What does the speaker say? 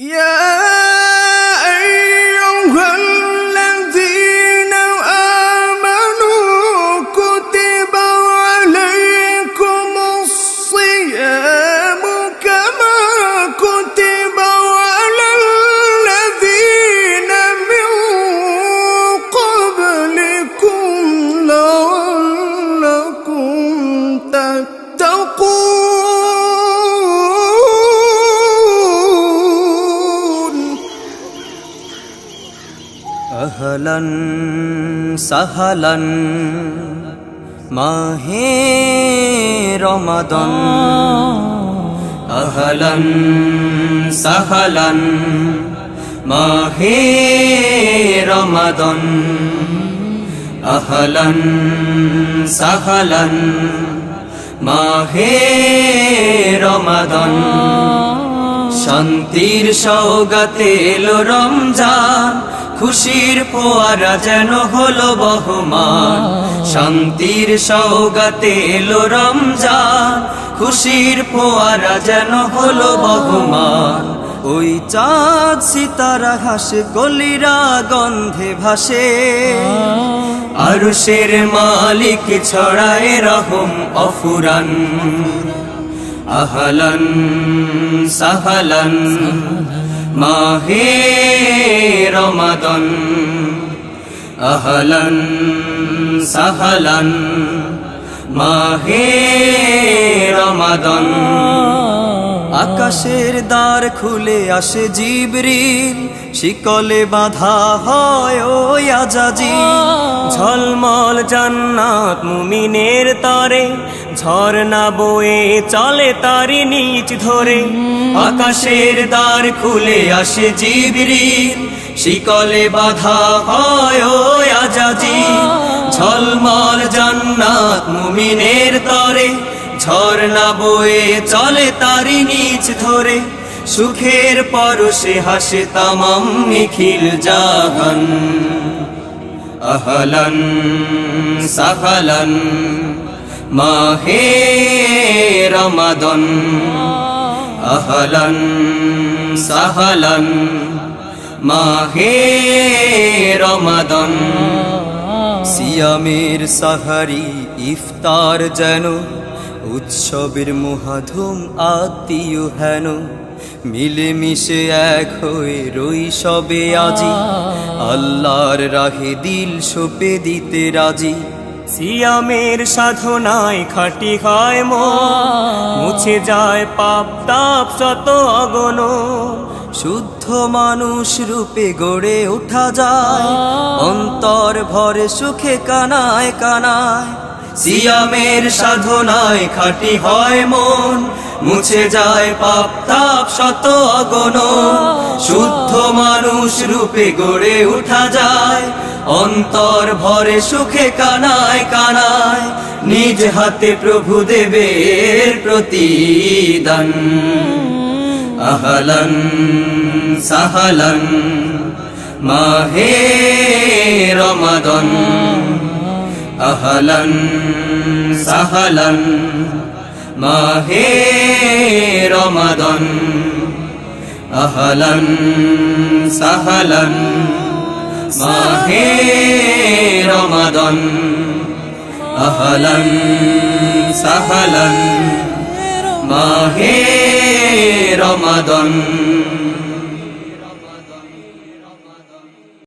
Yeah. আহলন সাহলন, মাহে রমাদন। আহলন সাহলন, মাহে রমাদন। আহলন সাহলন, মাহে রমাদন। শান্তির সৌগাতে রমজান খুশির ফোয়ারা যেন হলো বহমান। শান্তির সৌগাতে এলো রমজান, খুশির ফোয়ারা যেন হলো বহমান। ওই চাঁদ সিতারা হাসে কলিরা গন্ধে ভাসে। আরুষের মালিক ছড়ায় রহম অফুরান। আহলান সাহলান। মাহে রমাদন, আহলন সাহলান, মাহে রমাদন। আকাশের দ্বার খুলে আসে জিবরিল, শিকলে বাধা হয় আজাজি ঝলমল জান্নাত মুমিনের তরে ঝর্ণা বয়ে চলে তারি নিচ ধরে। আকাশের দ্বার খুলে আসে জিবরিল শিকলে বাধা হয় আজাজি ঝলমল জান্নাত মুমিনের তরে, ঝর্ণা বয়ে চলে তারি নিচ ধরে। সুখের পরশে হাসে তামাম নিখিল জাহান। আহলান সাহলান মাহে রমাদন। আহলান সাহলান। মাহে রমাদন। সিয়ামের সাহারি ইফতার যেন, উৎসবের মহাধুম আত্মীয় হেন। মিলেমিশে এক হয়ে রই সবে আজি, আল্লাহর রাহে দিল সপে দিতে রাজি। সিয়ামের সাধনায় খাটি হয় মন। মুছে যায় পাপ, তাপ শত অগণ। শুদ্ধ মানুষ রূপে গড়ে ওঠা যায়। অন্তর ভরে সুখে কানায় কানায়। সিয়ামের সাধনায় খাটি হয় মন। মুছে যায় পাপ, তাপ শত অগণ। শুদ্ধ মানুষ রূপে গড়ে উঠা যায়। অন্তর ভরে সুখে কানায় কানায়। নিজ হাতে প্রভু দেবের প্রতিদান। আহলন সাহলান, মাহে রমাদন। আহলন সাহলন, মাহে রমাদন। আহলন সাহলান। মাহে রমাদন। আহলন সাহলান। মাহে রমাদন।